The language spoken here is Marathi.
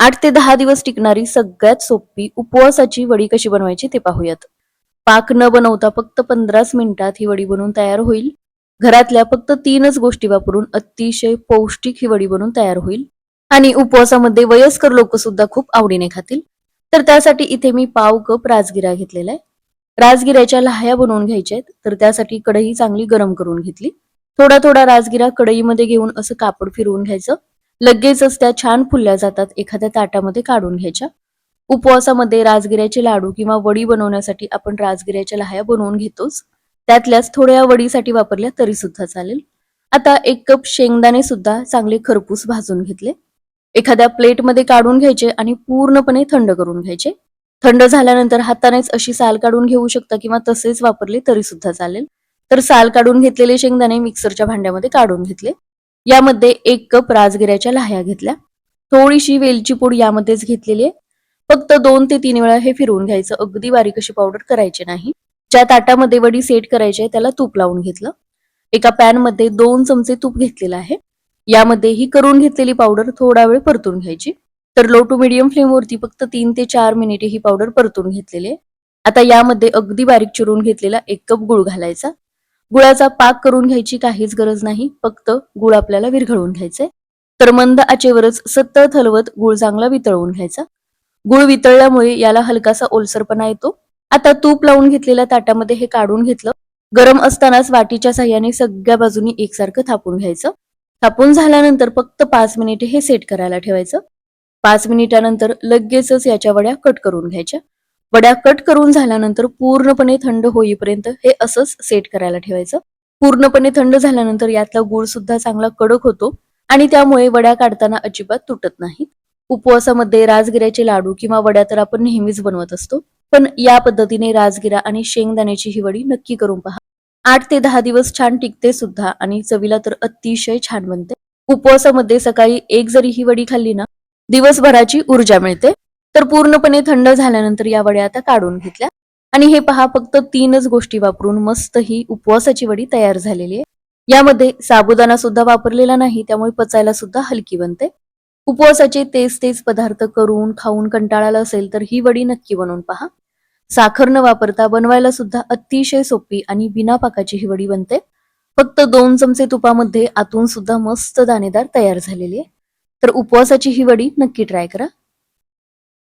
आठ ते दहा दिवस टिकणारी सगळ्यात सोपी उपवासाची वडी कशी बनवायची ते पाहूयात. पाक न बनवता फक्त पंधराच मिनिटात ही वडी बनवून तयार होईल. घरातल्या फक्त तीनच गोष्टी वापरून अतिशय पौष्टिक ही वडी बनवून तयार होईल. आणि उपवासामध्ये वयस्कर लोक सुद्धा खूप आवडीने खातील. तर त्यासाठी इथे मी पाव कप राजगिरा घेतलेला आहे. राजगिऱ्याच्या लाह्या बनवून घ्यायच्या आहेत. तर त्यासाठी कढई चांगली गरम करून घेतली. थोडा थोडा राजगिरा कढईमध्ये घेऊन असं कापड फिरवून घ्यायचं. लगेचच त्या छान फुलल्या जातात एखाद्या ताटामध्ये काढून घ्यायच्या. उपवासामध्ये राजगिऱ्याचे लाडू किंवा वडी बनवण्यासाठी आपण राजगिऱ्याच्या लाह्या बनवून घेतोच. त्यातल्याच थोड्या वडीसाठी वापरल्या तरी सुद्धा चालेल. आता एक कप शेंगदाणे सुद्धा चांगले खरपूस भाजून घेतले. एखाद्या प्लेटमध्ये काढून घ्यायचे आणि पूर्णपणे थंड करून घ्यायचे. थंड झाल्यानंतर हातानेच अशी साल काढून घेऊ शकता किंवा तसेच वापरले तरी सुद्धा चालेल. तर साल काढून घेतलेले शेंगदाणे मिक्सरच्या भांड्यामध्ये काढून घेतले. यामध्ये एक कप राजगिऱ्याच्या लाह्या घेतल्या. थोडीशी वेलची पूड यामध्येच घेतलेली आहे. फक्त दोन ते तीन वेळा हे फिरवून घ्यायचं. अगदी बारीक अशी पावडर करायची नाही. ज्या ताटामध्ये वडी सेट करायची आहे त्याला तूप लावून घेतलं. एका पॅनमध्ये दोन चमचे तूप घेतलेलं आहे. यामध्ये ही करून घेतलेली पावडर थोडा वेळ परतून घ्यायची. तर लो टू मिडियम फ्लेम वरती फक्त तीन ते चार मिनिटे ही पावडर परतून घेतलेली आहे. आता यामध्ये अगदी बारीक चिरून घेतलेला एक कप गुळ घालायचा. गुळाचा पाक करून घ्यायची काहीच गरज नाही फक्त गुळ आपल्याला विरघळून घ्यायचंय तर मंद आचेवरच सतत हलवत गुळ चांगला वितळवून घ्यायचा. गुळ वितळल्यामुळे याला हलकासा ओलसरपणा येतो. आता तूप लावून घेतलेल्या ताटामध्ये हे काढून घेतलं. गरम असतानाच वाटीच्या साह्याने सगळ्या बाजूनी एकसारखं थापून घ्यायचं. थापून झाल्यानंतर फक्त पाच मिनिटे हे सेट करायला ठेवायचं. पाच मिनिटानंतर लगेचच याच्या वड्या कट करून घ्यायच्या. वड्या कट करून झाल्यानंतर पूर्णपणे थंड होईपर्यंत हे असंच सेट करायला ठेवायचं. पूर्णपणे थंड झाल्यानंतर यातला गुळ सुद्धा चांगला कडक होतो आणि त्यामुळे वड्या काढताना अजिबात तुटत नाहीत उपवासामध्ये राजगिऱ्याचे लाडू किंवा वड्या तर आपण नेहमीच बनवत असतो पण या पद्धतीने राजगिरा आणि शेंगदाण्याची ही वडी नक्की करून पहा. आठ ते दहा दिवस छान टिकते सुद्धा आणि चवीला तर अतिशय छान बनते. उपवासामध्ये सकाळी एक जरी ही वडी खाल्ली ना दिवसभराची ऊर्जा मिळते. तर पूर्णपणे थंड झाल्यानंतर या वड्या आता काढून घेतल्या. आणि हे पहा फक्त तीनच गोष्टी वापरून मस्त ही उपवासाची वडी तयार झालेली आहे. यामध्ये साबुदाणा सुद्धा वापरलेला नाही त्यामुळे पचायला सुद्धा हलकी बनते. उपवासाचे तेच तेच पदार्थ करून खाऊन कंटाळाला असेल तर ही वडी नक्की बनवून पहा. साखर न वापरता बनवायला सुद्धा अतिशय सोपी आणि बिना पाकाची ही वडी बनते. फक्त दोन चमचे तुपामध्ये आतून सुद्धा मस्त दाणेदार तयार झालेली आहे. तर उपवासाची ही वडी नक्की ट्राय करा.